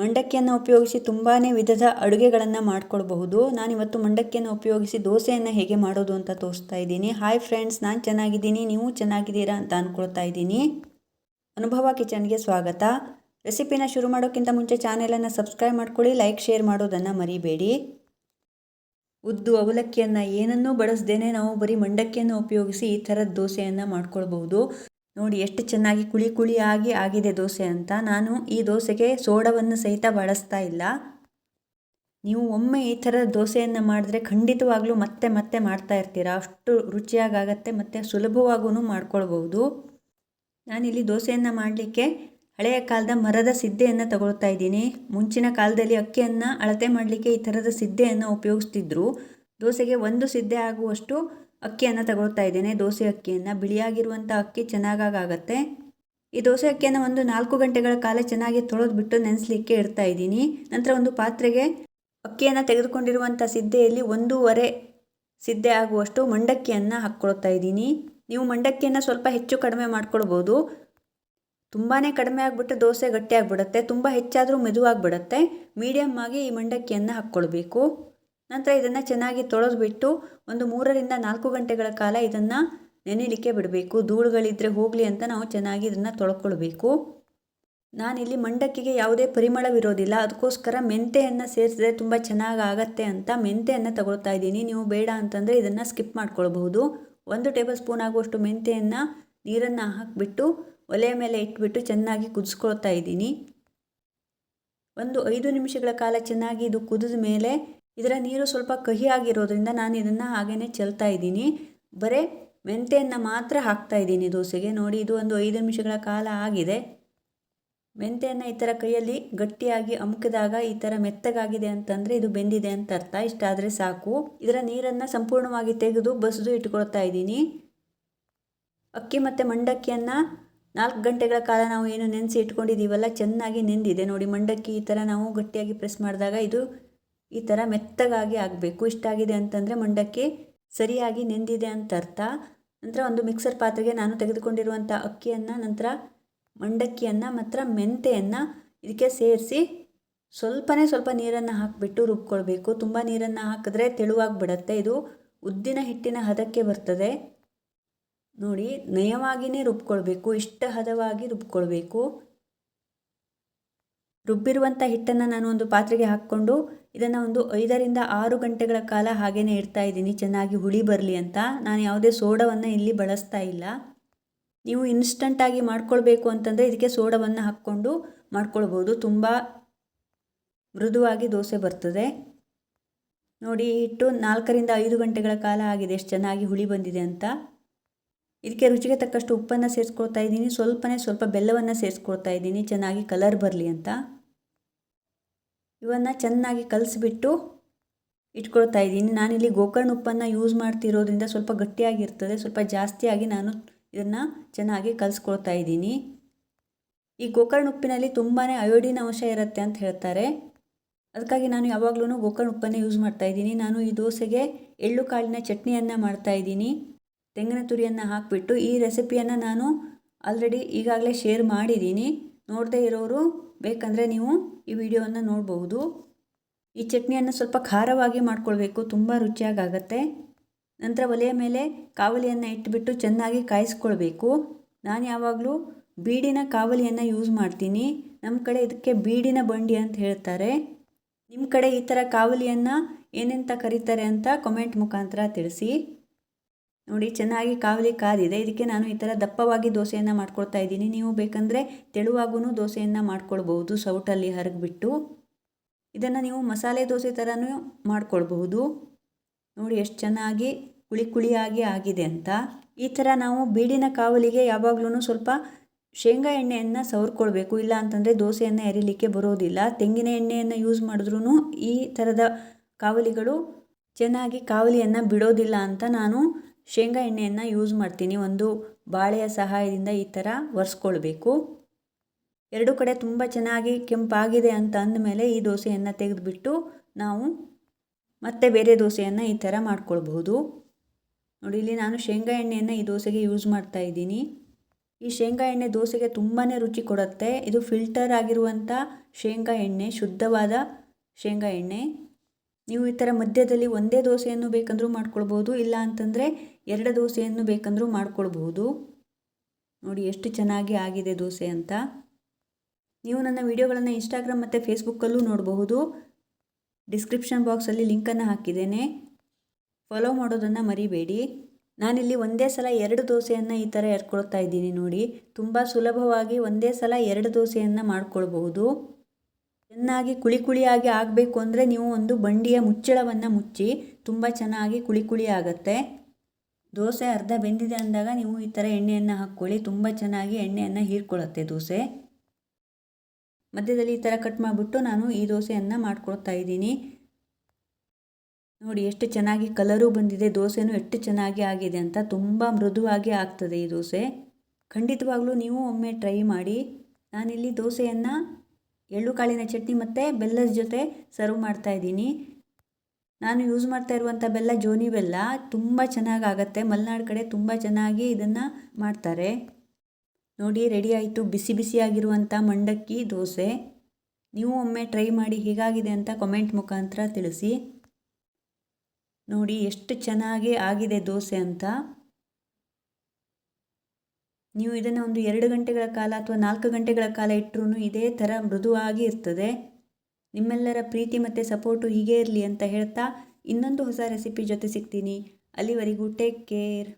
ಮಂಡಕ್ಕಿಯನ್ನು ಉಪಯೋಗಿಸಿ ತುಂಬಾ ವಿಧದ ಅಡುಗೆಗಳನ್ನು ಮಾಡ್ಕೊಳ್ಬಹುದು ನಾನಿವತ್ತು ಮಂಡಕ್ಕಿಯನ್ನು ಉಪಯೋಗಿಸಿ ದೋಸೆಯನ್ನು ಹೇಗೆ ಮಾಡೋದು ಅಂತ ತೋರಿಸ್ತಾ ಇದ್ದೀನಿ. ಹಾಯ್ ಫ್ರೆಂಡ್ಸ್ ನಾನು ಚೆನ್ನಾಗಿದ್ದೀನಿ, ನೀವು ಚೆನ್ನಾಗಿದ್ದೀರಾ ಅಂತ ಅಂದ್ಕೊಳ್ತಾ ಇದ್ದೀನಿ. ಅನುಭವ ಕಿಚನ್ಗೆ ಸ್ವಾಗತ. ರೆಸಿಪಿನ ಶುರು ಮಾಡೋಕ್ಕಿಂತ ಮುಂಚೆ ಚಾನೆಲನ್ನು ಸಬ್ಸ್ಕ್ರೈಬ್ ಮಾಡ್ಕೊಳ್ಳಿ, ಲೈಕ್, ಶೇರ್ ಮಾಡೋದನ್ನು ಮರಿಬೇಡಿ. ಉದ್ದು ಅವಲಕ್ಕಿಯನ್ನು ಏನನ್ನೂ ಬಳಸದೇನೆ ನಾವು ಬರೀ ಮಂಡಕ್ಕಿಯನ್ನು ಉಪಯೋಗಿಸಿ ಈ ಥರದ ದೋಸೆಯನ್ನು ಮಾಡ್ಕೊಳ್ಬಹುದು. ನೋಡಿ ಎಷ್ಟು ಚೆನ್ನಾಗಿ ಕುಳಿ ಕುಳಿಯಾಗಿ ಆಗಿದೆ ದೋಸೆ ಅಂತ. ನಾನು ಈ ದೋಸೆಗೆ ಸೋಡವನ್ನು ಸಹಿತ ಬಳಸ್ತಾ ಇಲ್ಲ. ನೀವು ಒಮ್ಮೆ ಈ ಥರದ ದೋಸೆಯನ್ನು ಮಾಡಿದ್ರೆ ಖಂಡಿತವಾಗ್ಲೂ ಮತ್ತೆ ಮತ್ತೆ ಮಾಡ್ತಾ ಇರ್ತೀರ? ಅಷ್ಟು ರುಚಿಯಾಗತ್ತೆ ಮತ್ತು ಸುಲಭವಾಗೂ ಮಾಡ್ಕೊಳ್ಬಹುದು. ನಾನಿಲ್ಲಿ ದೋಸೆಯನ್ನು ಮಾಡಲಿಕ್ಕೆ ಹಳೆಯ ಕಾಲದ ಮರದ ಸಿದ್ದೆಯನ್ನು ತಗೊಳ್ತಾ ಇದ್ದೀನಿ. ಮುಂಚಿನ ಕಾಲದಲ್ಲಿ ಅಕ್ಕಿಯನ್ನು ಅಳತೆ ಮಾಡಲಿಕ್ಕೆ ಈ ಥರದ ಸಿದ್ದೆಯನ್ನು ಉಪಯೋಗಿಸ್ತಿದ್ರು. ದೋಸೆಗೆ ಒಂದು ಸಿದ್ದೆ ಆಗುವಷ್ಟು ಅಕ್ಕಿಯನ್ನು ತಗೊಳ್ತಾ ಇದ್ದೇನೆ, ದೋಸೆ ಅಕ್ಕಿಯನ್ನು. ಬಿಳಿಯಾಗಿರುವಂಥ ಅಕ್ಕಿ ಚೆನ್ನಾಗಾಗತ್ತೆ ಈ ದೋಸೆ ಅಕ್ಕಿಯನ್ನು ಒಂದು ನಾಲ್ಕು ಗಂಟೆಗಳ ಕಾಲ ಚೆನ್ನಾಗಿ ತೊಳೆದ್ಬಿಟ್ಟು ನೆನೆಸಲಿಕ್ಕೆ ಇಡ್ತಾ ಇದ್ದೀನಿ. ನಂತರ ಒಂದು ಪಾತ್ರೆಗೆ ಅಕ್ಕಿಯನ್ನು ತೆಗೆದುಕೊಂಡಿರುವಂಥ ಸಿದ್ದೆಯಲ್ಲಿ ಒಂದೂವರೆ ಸಿದ್ದೆ ಆಗುವಷ್ಟು ಮಂಡಕ್ಕಿಯನ್ನು ಹಾಕ್ಕೊಳ್ತಾ ಇದ್ದೀನಿ. ನೀವು ಮಂಡಕ್ಕಿಯನ್ನು ಸ್ವಲ್ಪ ಹೆಚ್ಚು ಕಡಿಮೆ ಮಾಡ್ಕೊಳ್ಬೋದು. ತುಂಬಾ ಕಡಿಮೆ ಆಗಿಬಿಟ್ಟು ದೋಸೆ ಗಟ್ಟಿಯಾಗಿಬಿಡುತ್ತೆ. ತುಂಬ ಹೆಚ್ಚಾದರೂ ಮೆದುವಾಗಿಬಿಡುತ್ತೆ. ಮೀಡಿಯಮ್ ಆಗಿ ಈ ಮಂಡಕ್ಕಿಯನ್ನು ಹಾಕ್ಕೊಳ್ಬೇಕು. ನಂತರ ಇದನ್ನು ಚೆನ್ನಾಗಿ ತೊಳೆದುಬಿಟ್ಟು ಒಂದು ಮೂರರಿಂದ ನಾಲ್ಕು ಗಂಟೆಗಳ ಕಾಲ ಇದನ್ನು ನೆನೆಯಲಿಕ್ಕೆ ಬಿಡಬೇಕು. ಧೂಳುಗಳಿದ್ದರೆ ಹೋಗಲಿ ಅಂತ ನಾವು ಚೆನ್ನಾಗಿ ಇದನ್ನು ತೊಳ್ಕೊಳ್ಬೇಕು. ನಾನಿಲ್ಲಿ ಮಂಡಕ್ಕಿಗೆ ಯಾವುದೇ ಪರಿಮಳವಿರೋದಿಲ್ಲ. ಅದಕ್ಕೋಸ್ಕರ ಮೆಂತೆಯನ್ನು ಸೇರಿಸಿದ್ರೆ ತುಂಬ ಚೆನ್ನಾಗಿ ಆಗತ್ತೆ ಅಂತ ಮೆಂತೆಯನ್ನು ತಗೊಳ್ತಾ ಇದ್ದೀನಿ. ನೀವು ಬೇಡ ಅಂತಂದರೆ ಇದನ್ನು ಸ್ಕಿಪ್ ಮಾಡ್ಕೊಳ್ಬಹುದು. ಒಂದು ಟೇಬಲ್ ಸ್ಪೂನ್ ಆಗುವಷ್ಟು ಮೆಂತೆಯನ್ನು ನೀರನ್ನು ಹಾಕಿಬಿಟ್ಟು ಒಲೆಯ ಮೇಲೆ ಇಟ್ಬಿಟ್ಟು ಚೆನ್ನಾಗಿ ಕುದಿಸ್ಕೊಳ್ತಾ ಇದ್ದೀನಿ. ಒಂದು ಐದು ನಿಮಿಷಗಳ ಕಾಲ ಚೆನ್ನಾಗಿ ಇದು ಕುದಿದ ಮೇಲೆ ಇದರ ನೀರು ಸ್ವಲ್ಪ ಕಹಿಯಾಗಿರೋದ್ರಿಂದ ನಾನು ಇದನ್ನು ಹಾಗೇ ಚೆಲ್ತಾ ಇದ್ದೀನಿ. ಬರೀ ಮೆಂತೆಯನ್ನು ಮಾತ್ರ ಹಾಕ್ತಾ ಇದ್ದೀನಿ ದೋಸೆಗೆ. ನೋಡಿ, ಇದು ಒಂದು ಐದು ನಿಮಿಷಗಳ ಕಾಲ ಆಗಿದೆ. ಮೆಂತೆಯನ್ನು ಈ ಥರ ಕೈಯಲ್ಲಿ ಗಟ್ಟಿಯಾಗಿ ಅಮುಕಿದಾಗ ಈ ಥರ ಮೆತ್ತಗಾಗಿದೆ ಅಂತಂದರೆ ಇದು ಬೆಂದಿದೆ ಅಂತ ಅರ್ಥ. ಇಷ್ಟಾದರೆ ಸಾಕು. ಇದರ ನೀರನ್ನು ಸಂಪೂರ್ಣವಾಗಿ ತೆಗೆದು ಬಸಿದು ಇಟ್ಕೊಳ್ತಾ ಇದ್ದೀನಿ. ಅಕ್ಕಿ ಮತ್ತು ಮಂಡಕ್ಕಿಯನ್ನು ನಾಲ್ಕು ಗಂಟೆಗಳ ಕಾಲ ನಾವು ಏನು ನೆನೆಸಿ ಇಟ್ಕೊಂಡಿದ್ದೀವಲ್ಲ, ಚೆನ್ನಾಗಿ ನೆಂದಿದೆ. ನೋಡಿ, ಮಂಡಕ್ಕಿ ಈ ಥರ ನಾವು ಗಟ್ಟಿಯಾಗಿ ಪ್ರೆಸ್ ಮಾಡಿದಾಗ ಇದು ಈ ಥರ ಮೆತ್ತಗಾಗಿ ಆಗಬೇಕು. ಇಷ್ಟಾಗಿದೆ ಅಂತಂದರೆ ಮಂಡಕ್ಕಿ ಸರಿಯಾಗಿ ನೆಂದಿದೆ ಅಂತ ಅರ್ಥ. ನಂತರ ಒಂದು ಮಿಕ್ಸರ್ ಪಾತ್ರೆಗೆ ನಾನು ತೆಗೆದುಕೊಂಡಿರುವಂಥ ಅಕ್ಕಿಯನ್ನು, ನಂತರ ಮಂಡಕ್ಕಿಯನ್ನು, ಮಾತ್ರ ಮೆಂತೆಯನ್ನು ಇದಕ್ಕೆ ಸೇರಿಸಿ ಸ್ವಲ್ಪನೇ ಸ್ವಲ್ಪ ನೀರನ್ನು ಹಾಕಿಬಿಟ್ಟು ರುಬ್ಕೊಳ್ಬೇಕು. ತುಂಬ ನೀರನ್ನು ಹಾಕಿದ್ರೆ ತೆಳುವಾಗಿ ಬಿಡುತ್ತೆ ಇದು ಉದ್ದಿನ ಹಿಟ್ಟಿನ ಹದಕ್ಕೆ ಬರ್ತದೆ. ನೋಡಿ ನಯವಾಗಿಯೇ ರುಬ್ಕೊಳ್ಬೇಕು. ಇಷ್ಟ ಹದವಾಗಿ ರುಬ್ಕೊಳ್ಬೇಕು. ರುಬ್ಬಿರುವಂಥ ಹಿಟ್ಟನ್ನು ನಾನು ಒಂದು ಪಾತ್ರೆಗೆ ಹಾಕ್ಕೊಂಡು ಇದನ್ನು ಒಂದು ಐದರಿಂದ ಆರು ಗಂಟೆಗಳ ಕಾಲ ಹಾಗೇ ಇಡ್ತಾ ಇದ್ದೀನಿ. ಚೆನ್ನಾಗಿ ಹುಳಿ ಬರಲಿ ಅಂತ. ನಾನು ಯಾವುದೇ ಸೋಡವನ್ನು ಇಲ್ಲಿ ಬಳಸ್ತಾ ಇಲ್ಲ. ನೀವು ಇನ್ಸ್ಟಂಟಾಗಿ ಮಾಡ್ಕೊಳ್ಬೇಕು ಅಂತಂದರೆ ಇದಕ್ಕೆ ಸೋಡವನ್ನು ಹಾಕ್ಕೊಂಡು ಮಾಡ್ಕೊಳ್ಬೋದು. ತುಂಬ ಮೃದುವಾಗಿ ದೋಸೆ ಬರ್ತದೆ. ನೋಡಿ ಹಿಟ್ಟು ನಾಲ್ಕರಿಂದ ಐದು ಗಂಟೆಗಳ ಕಾಲ ಆಗಿದೆ. ಎಷ್ಟು ಚೆನ್ನಾಗಿ ಹುಳಿ ಬಂದಿದೆ ಅಂತ. ಇದಕ್ಕೆ ರುಚಿಗೆ ತಕ್ಕಷ್ಟು ಉಪ್ಪನ್ನು ಸೇರಿಸ್ಕೊಳ್ತಾ ಇದ್ದೀನಿ. ಸ್ವಲ್ಪನೇ ಸ್ವಲ್ಪ ಬೆಲ್ಲವನ್ನು ಸೇರಿಸ್ಕೊಳ್ತಾ ಇದ್ದೀನಿ. ಚೆನ್ನಾಗಿ ಕಲರ್ ಬರಲಿ ಅಂತ. ಇವನ್ನು ಚೆನ್ನಾಗಿ ಕಲಸಿಬಿಟ್ಟು ಇಟ್ಕೊಳ್ತಾ ಇದ್ದೀನಿ. ನಾನಿಲ್ಲಿ ಗೋಕರ್ಣ ಉಪ್ಪನ್ನು ಯೂಸ್ ಮಾಡ್ತಿರೋದ್ರಿಂದ ಸ್ವಲ್ಪ ಗಟ್ಟಿಯಾಗಿರ್ತದೆ. ಸ್ವಲ್ಪ ಜಾಸ್ತಿಯಾಗಿ ನಾನು ಇದನ್ನು ಚೆನ್ನಾಗಿ ಕಲಿಸ್ಕೊಳ್ತಾ ಇದ್ದೀನಿ. ಈ ಗೋಕರ್ಣ ಉಪ್ಪಿನಲ್ಲಿ ತುಂಬಾ ಅಯೋಡಿನ ಅಂಶ ಇರುತ್ತೆ ಅಂತ ಹೇಳ್ತಾರೆ. ಅದಕ್ಕಾಗಿ ನಾನು ಯಾವಾಗಲೂ ಗೋಕರ್ಣ ಉಪ್ಪನ್ನೇ ಯೂಸ್ ಮಾಡ್ತಾ ಇದ್ದೀನಿ. ನಾನು ಈ ದೋಸೆಗೆ ಎಳ್ಳು ಕಾಳಿನ ಚಟ್ನಿಯನ್ನು ಮಾಡ್ತಾ ಇದ್ದೀನಿ. ತೆಂಗಿನ ತುರಿಯನ್ನು ಹಾಕಿಬಿಟ್ಟು ಈ ರೆಸಿಪಿಯನ್ನು ನಾನು ಆಲ್ರೆಡಿ ಈಗಾಗಲೇ ಶೇರ್ ಮಾಡಿದ್ದೀನಿ. ನೋಡದೇ ಇರೋರು ಬೇಕಂದರೆ ನೀವು ಈ ವಿಡಿಯೋವನ್ನು ನೋಡಬಹುದು. ಈ ಚಟ್ನಿಯನ್ನು ಸ್ವಲ್ಪ ಖಾರವಾಗಿ ಮಾಡ್ಕೊಳ್ಬೇಕು, ತುಂಬ ರುಚಿಯಾಗತ್ತೆ ನಂತರ ಒಲೆಯ ಮೇಲೆ ಕಾವಲಿಯನ್ನು ಇಟ್ಟುಬಿಟ್ಟು ಚೆನ್ನಾಗಿ ಕಾಯಿಸ್ಕೊಳ್ಬೇಕು. ನಾನು ಯಾವಾಗಲೂ ಬೀಡಿನ ಕಾವಲಿಯನ್ನು ಯೂಸ್ ಮಾಡ್ತೀನಿ. ನಮ್ಮ ಕಡೆ ಇದಕ್ಕೆ ಬೀಡಿನ ಬಂಡಿ ಅಂತ ಹೇಳ್ತಾರೆ. ನಿಮ್ಮ ಕಡೆ ಈ ಥರ ಕಾವಲಿಯನ್ನು ಏನೆಂತ ಕರೀತಾರೆ ಅಂತ ಕಮೆಂಟ್ ಮುಖಾಂತರ ತಿಳಿಸಿ. ನೋಡಿ, ಚೆನ್ನಾಗಿ ಕಾವಲಿ ಕಾದಿದೆ. ಇದಕ್ಕೆ ನಾನು ಈ ಥರ ದಪ್ಪವಾಗಿ ದೋಸೆಯನ್ನು ಮಾಡ್ಕೊಳ್ತಾ ಇದ್ದೀನಿ. ನೀವು ಬೇಕಂದರೆ ತೆಳುವಾಗೂ ದೋಸೆಯನ್ನು ಮಾಡ್ಕೊಳ್ಬಹುದು, ಸೌಟಲ್ಲಿ ಹರಗಿಬಿಟ್ಟು. ಇದನ್ನು ನೀವು ಮಸಾಲೆ ದೋಸೆ ಥರನೂ ಮಾಡ್ಕೊಳ್ಬಹುದು. ನೋಡಿ, ಎಷ್ಟು ಚೆನ್ನಾಗಿ ಕುಳಿ ಕುಳಿಯಾಗಿ ಆಗಿದೆ ಅಂತ. ಈ ಥರ ನಾವು ಬೀಡಿನ ಕಾವಲಿಗೆ ಯಾವಾಗಲೂ ಸ್ವಲ್ಪ ಶೇಂಗಾ ಎಣ್ಣೆಯನ್ನು ಸವರ್ಕೊಳ್ಬೇಕು. ಇಲ್ಲ ಅಂತಂದರೆ ದೋಸೆಯನ್ನು ಎರಿಲಿಕ್ಕೆ ಬರೋದಿಲ್ಲ. ತೆಂಗಿನ ಎಣ್ಣೆಯನ್ನು ಯೂಸ್ ಮಾಡಿದ್ರೂ ಈ ಥರದ ಕಾವಲಿಗಳು ಚೆನ್ನಾಗಿ ಕಾವಲಿಯನ್ನು ಬಿಡೋದಿಲ್ಲ ಅಂತ ನಾನು ಶೇಂಗಾ ಎಣ್ಣೆಯನ್ನು ಯೂಸ್ ಮಾಡ್ತೀನಿ. ಒಂದು ಬಾಳೆಯ ಸಹಾಯದಿಂದ ಈ ಥರ ಒರೆಸ್ಕೊಳ್ಬೇಕು. ಎರಡು ಕಡೆ ತುಂಬ ಚೆನ್ನಾಗಿ ಕೆಂಪಾಗಿದೆ ಅಂತ ಅಂದಮೇಲೆ ಈ ದೋಸೆಯನ್ನು ತೆಗೆದುಬಿಟ್ಟು ನಾವು ಮತ್ತೆ ಬೇರೆ ದೋಸೆಯನ್ನು ಈ ಥರ ಮಾಡ್ಕೊಳ್ಬಹುದು. ನೋಡಿ, ಇಲ್ಲಿ ನಾನು ಶೇಂಗಾ ಎಣ್ಣೆಯನ್ನು ಈ ದೋಸೆಗೆ ಯೂಸ್ ಮಾಡ್ತಾ ಇದ್ದೀನಿ. ಈ ಶೇಂಗಾ ಎಣ್ಣೆ ದೋಸೆಗೆ ತುಂಬಾ ರುಚಿ ಕೊಡುತ್ತೆ. ಇದು ಫಿಲ್ಟರ್ ಆಗಿರುವಂಥ ಶೇಂಗಾ ಎಣ್ಣೆ, ಶುದ್ಧವಾದ ಶೇಂಗಾ ಎಣ್ಣೆ. ನೀವು ಈ ಥರ ಮಧ್ಯದಲ್ಲಿ ಒಂದೇ ದೋಸೆಯನ್ನು ಬೇಕಂದ್ರೂ ಮಾಡ್ಕೊಳ್ಬೋದು ಇಲ್ಲ ಅಂತಂದರೆ ಎರಡು ದೋಸೆಯನ್ನು ಬೇಕಂದರೂ ಮಾಡ್ಕೊಳ್ಬಹುದು ನೋಡಿ ಎಷ್ಟು ಚೆನ್ನಾಗಿ ಆಗಿದೆ ದೋಸೆ ಅಂತ. ನೀವು ನನ್ನ ವಿಡಿಯೋಗಳನ್ನು ಇನ್ಸ್ಟಾಗ್ರಾಮ್ ಮತ್ತು ಫೇಸ್ಬುಕ್ಕಲ್ಲೂ ನೋಡಬಹುದು. ಡಿಸ್ಕ್ರಿಪ್ಷನ್ ಬಾಕ್ಸಲ್ಲಿ ಲಿಂಕನ್ನು ಹಾಕಿದ್ದೇನೆ. ಫಾಲೋ ಮಾಡೋದನ್ನು ಮರಿಬೇಡಿ. ನಾನಿಲ್ಲಿ ಒಂದೇ ಸಲ ಎರಡು ದೋಸೆಯನ್ನು ಈ ಥರ ಎರ್ಕೊಳ್ತಾ ಇದ್ದೀನಿ ನೋಡಿ. ತುಂಬ ಸುಲಭವಾಗಿ ಒಂದೇ ಸಲ ಎರಡು ದೋಸೆಯನ್ನು ಮಾಡ್ಕೊಳ್ಬಹುದು. ಚೆನ್ನಾಗಿ ಕುಳಿ ಕುಳಿಯಾಗಿ ಆಗಬೇಕು ಅಂದರೆ ನೀವು ಒಂದು ಬಂಡಿಯ ಮುಚ್ಚಳವನ್ನು ಮುಚ್ಚಿ ತುಂಬ ಚೆನ್ನಾಗಿ ಕುಳಿ ಕುಳಿ ಆಗುತ್ತೆ. ದೋಸೆ ಅರ್ಧ ಬೆಂದಿದೆ ಅಂದಾಗ ನೀವು ಈ ಥರ ಎಣ್ಣೆಯನ್ನು ಹಾಕ್ಕೊಳ್ಳಿ. ತುಂಬ ಚೆನ್ನಾಗಿ ಎಣ್ಣೆಯನ್ನು ಹೀರ್ಕೊಳ್ಳುತ್ತೆ ದೋಸೆ. ಮಧ್ಯದಲ್ಲಿ ಈ ಥರ ಕಟ್ ಮಾಡಿಬಿಟ್ಟು ನಾನು ಈ ದೋಸೆಯನ್ನು ಮಾಡ್ಕೊಳ್ತಾ ಇದ್ದೀನಿ. ನೋಡಿ ಎಷ್ಟು ಚೆನ್ನಾಗಿ ಕಲರು ಬಂದಿದೆ. ದೋಸೆನೂ ಎಷ್ಟು ಚೆನ್ನಾಗಿ ಆಗಿದೆ ಅಂತ ತುಂಬ ಮೃದುವಾಗಿ ಆಗ್ತದೆ ಈ ದೋಸೆ. ಖಂಡಿತವಾಗ್ಲೂ ನೀವು ಒಮ್ಮೆ ಟ್ರೈ ಮಾಡಿ. ನಾನಿಲ್ಲಿ ದೋಸೆಯನ್ನು ಎಳ್ಳು ಕಾಳಿನ ಚಟ್ನಿ ಮತ್ತು ಬೆಲ್ಲದ ಜೊತೆ ಸರ್ವ್ ಮಾಡ್ತಾ ಇದ್ದೀನಿ. ನಾನು ಯೂಸ್ ಮಾಡ್ತಾ ಇರುವಂಥ ಬೆಲ್ಲ ಜೋನಿ ಬೆಲ್ಲ ತುಂಬ ಚೆನ್ನಾಗಿ ಆಗುತ್ತೆ ಮಲೆನಾಡು ಕಡೆ ತುಂಬ ಚೆನ್ನಾಗಿ ಇದನ್ನು ಮಾಡ್ತಾರೆ. ನೋಡಿ ರೆಡಿ ಆಯಿತು. ಬಿಸಿ ಬಿಸಿಯಾಗಿರುವಂಥ ಮಂಡಕ್ಕಿ, ದೋಸೆ. ನೀವು ಒಮ್ಮೆ ಟ್ರೈ ಮಾಡಿ ಹೇಗಾಗಿದೆ ಅಂತ ಕಮೆಂಟ್ ಮುಖಾಂತರ ತಿಳಿಸಿ. ನೋಡಿ, ಎಷ್ಟು ಚೆನ್ನಾಗಿ ಆಗಿದೆ ದೋಸೆ ಅಂತ. ನೀವು ಇದನ್ನು ಒಂದು ಎರಡು ಗಂಟೆಗಳ ಕಾಲ ಅಥವಾ ನಾಲ್ಕು ಗಂಟೆಗಳ ಕಾಲ ಇಟ್ಟರೂ ಇದೇ ಥರ ಮೃದುವಾಗಿ ಇರ್ತದೆ. ನಿಮ್ಮೆಲ್ಲರ ಪ್ರೀತಿ ಮತ್ತು ಸಪೋರ್ಟು ಹೀಗೆ ಇರಲಿ ಅಂತ ಹೇಳ್ತಾ ಇನ್ನೊಂದು ಹೊಸ ರೆಸಿಪಿ ಜೊತೆ ಸಿಗ್ತೀನಿ. ಅಲ್ಲಿವರೆಗೂ ಟೇಕ್ ಕೇರ್